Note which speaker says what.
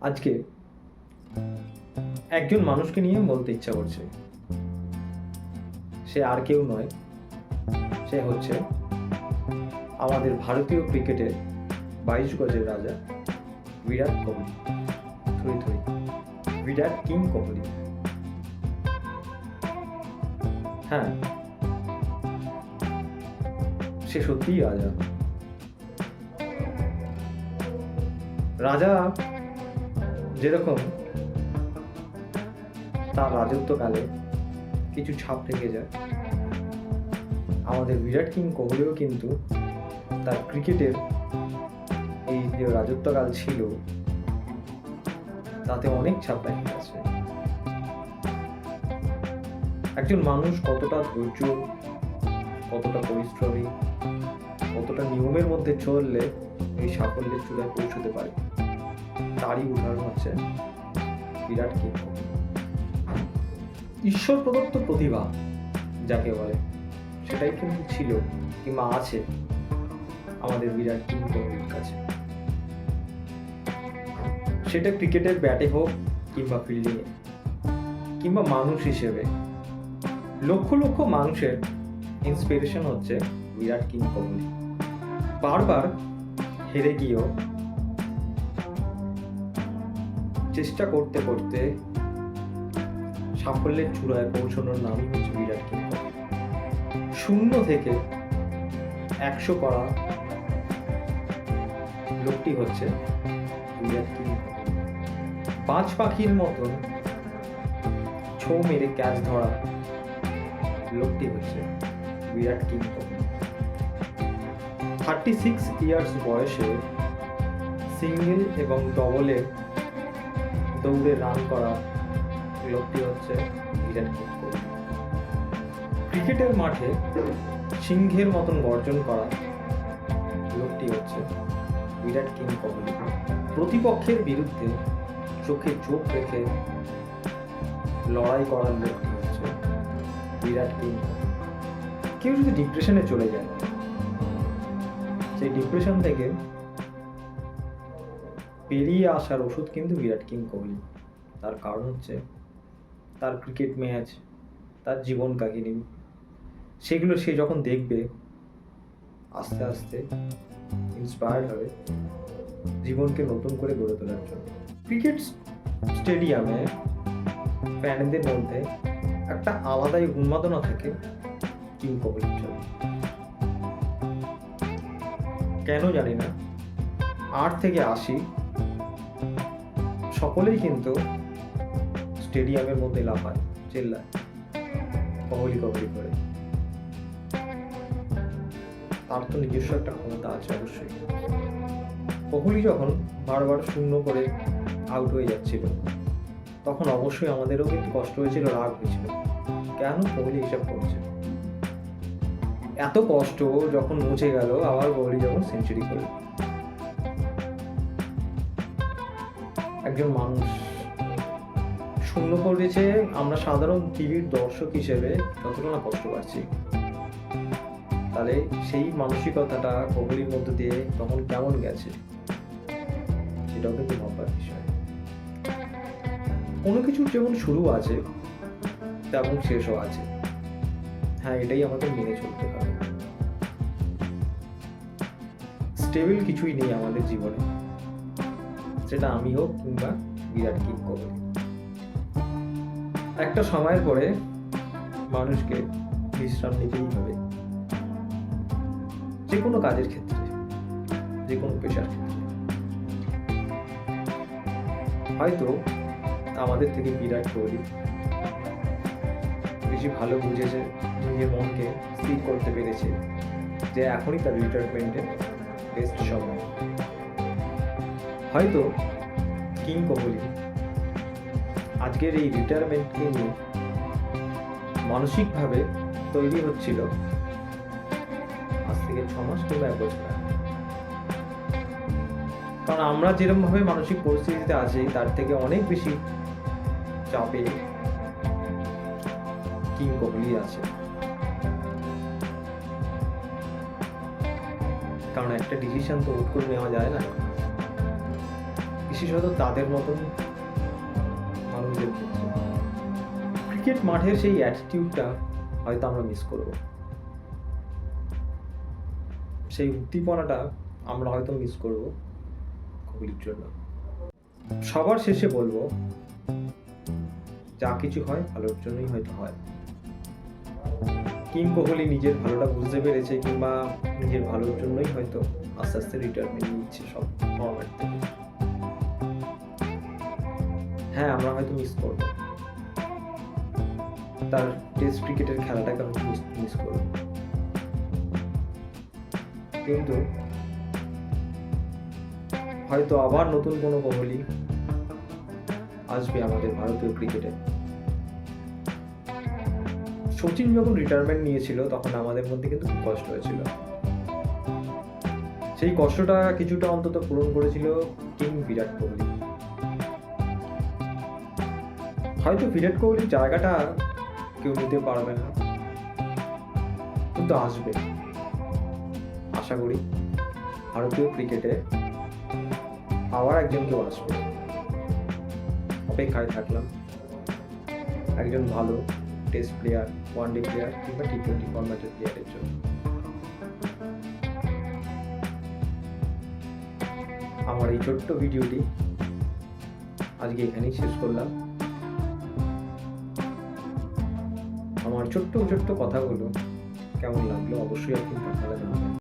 Speaker 1: আজকে একজন মানুষকে নিয়ে বলতে ইচ্ছা করছে। সে আর কেউ নয়, সে হচ্ছে আমাদের ভারতীয় ক্রিকেটের বাইশ গজের রাজা বিরাট কোহলি। থুই থুই। বিরাট কিং কোহলি। হ্যাঁ। সে সত্যিই রাজা। রাজা যেরকম তার রাজত্বকালে কিছু ছাপ থেকে যায়। আমাদের বিরাট কিং কোহলিও কিন্তু তার ক্রিকেটের এই যে রাজত্বকাল ছিল, তাতে অনেক ছাপ রেখে গেছে। একজন মানুষ কতটা ধৈর্য, কতটা পরিশ্রমী, কতটা নিয়মের মধ্যে চললে এই সাফল্যের চূড়ায় পৌঁছতে পারে? তারই উদাহরণ হচ্ছে বিরাট কোহলি ঈশ্বর প্রদত্ত প্রতিভা যাকে বলে, সেটাই কিন্তু ছিল কিংবা আছে আমাদের বিরাট কিং কোহলির কাছে। সেটা ক্রিকেটের ব্যাটে হোক কিংবা ফিল্ডিংয়ে কিংবা মানুষ হিসেবে। লক্ষ লক্ষ মানুষের ইন্সপিরেশন হচ্ছে বিরাট কিং কোহলি বারবার হেরে গিয়েও চেষ্টা করতে করতে সাফল্যের চূড়ায় পৌঁছানোর নামই হচ্ছে বিরাট কোহলি। শূন্য থেকে একশো করা লোকটি হচ্ছে বিরাট কোহলি। পাঁচ পাখির মতন ছৌ মেরে ক্যাচ ধরা লোকটি হচ্ছে Virat king thirty six years বয়সে সিঙ্গেল এবং ডবলে দৌড়ে রান করা লোকটি হচ্ছে বিরাট কোহলি ক্রিকেটের মাঠে সিংহের মতন গর্জন করা লোকটি হচ্ছে বিরাট কিং কোহলি। প্রতিপক্ষের বিরুদ্ধে চোখে চোখ রেখে লড়াই করার লোকটি হচ্ছে বিরাট কিং কেউ যদি ডিপ্রেশনে চলে যায়, সেই ডিপ্রেশন থেকে পেরিয়ে আসার ওষুধ কিন্তু বিরাট কিং কোহলি। তার কারণ হচ্ছে তার ক্রিকেট ম্যাচ, তার জীবন কাহিনী। সেগুলো সে যখন দেখবে, আস্তে আস্তে ইন্সপায়ার্ড হবে জীবনকে নতুন করে গড়ে তোলার জন্য। ক্রিকেট স্টেডিয়ামে ফ্যানদের মধ্যে একটা আলাদাই উন্মাদনা থাকে কিং কোহলির জন্য। কেন জানি না, আট থেকে আশি সকলেই কিন্তু স্টেডিয়ামের মধ্যে লাফায়, চেল্লায় কোহলি কোহলি করে। তার তো নিজস্ব একটা ক্ষমতা আছে অবশ্যই। কোহলি যখন বারবার শূন্য করে আউট হয়ে যাচ্ছিল, তখন অবশ্যই আমাদেরও কিন্তু কষ্ট হয়েছিল, রাগ হয়েছিল। কেন কোহলি হিসাব করছে? এত কষ্ট যখন মুছে গেল, আবার কোহলি যখন সেঞ্চুরি করল। একজন মানুষ শূন্য করেছে, আমরা সাধারণ টিভির দর্শক হিসেবে যতটা না কষ্ট পাচ্ছি। তাহলে সেই মানসিকতাটা কোহলির মধ্যে দিয়ে তখন কেমন গেছে? সেটাও কিন্তু ভাববার বিষয়। কোনো কিছুর যেমন শুরু আছে, তেমন শেষও আছে। হ্যাঁ এটাই আমাদের মেনে চলতে হবে। স্টেবল কিছুই নেই আমাদের জীবনে। সেটা আমি হোক কিংবা বিরাট কিং কোহলি একটা সময়ের পরে মানুষকে বিশ্রাম নিতেই হবে। যে কোনো কাজের ক্ষেত্রে, যে কোনো পেশার ক্ষেত্রে। হয়তো আমাদের থেকে বিরাট কোহলি বেশি ভালো বুঝেছে, নিজের মনকে স্থির করতে পেরেছে যে এখনই তার রিটায়ারমেন্টের বেস্ট সময়। হয়তো কিং কোহলি আজকের এই রিটায়ারমেন্টকে নিয়ে মানসিকভাবে তৈরি হচ্ছিল আজ থেকে ছ মাস কিংবা এক বছর কারণ আমরা যেরকম ভাবে মানসিক পরিস্থিতিতে আছি, তার থেকে অনেক বেশি চাপে কিং কোহলি আছে। কারণ একটা ডিসিশন তো হুট করে নেওয়া যায় না। বিশেষত তাদের মতন মানুষদের ক্ষেত্রে। ক্রিকেট মাঠের সেই অ্যাটিটিউডটা হয়তো আমরা মিস করব। সেই উদ্দীপনাটা আমরা হয়তো মিস করব কোহলির জন্য। সবার শেষে বলব, যা কিছু হয় ভালোর জন্যই হয়তো হয়। কিং কোহলি নিজের ভালোটা বুঝতে পেরেছে কিংবা নিজের ভালোর জন্যই হয়তো আস্তে আস্তে রিটায়ারমেন্ট নিচ্ছে সব ফরম্যাট থেকে। হ্যাঁ আমরা হয়তো মিস করব। তার টেস্ট ক্রিকেটের খেলাটাকে আমি মিস করব। কিন্তু হয়তো আবার নতুন কোনো কোহলি আসবে আমাদের ভারতীয় ক্রিকেটে সচিন যখন রিটায়ারমেন্ট নিয়েছিল, তখন আমাদের মধ্যে কিন্তু খুব কষ্ট হয়েছিল। সেই কষ্টটা কিছুটা অন্তত পূরণ করেছিল কিং বিরাট কোহলি। হয়তো বিরাট কোহলির জায়গাটা কেউ নিতে পারবে না। কিন্তু আসবে। আশা করি ভারতীয় ক্রিকেটে আবার একজন কেউ আসবে। অপেক্ষায় থাকলাম। একজন ভালো test player one day player কিংবা টি টোয়েন্টি ফরম্যাটের প্লেয়ারের জন্য। আমার এই ছোট্ট ভিডিওটি আজকে এখানেই শেষ করলাম। আমার ছোট্ট ছোট্ট কথাগুলো কেমন লাগল অবশ্যই আপনি আপনারা জানাবেন।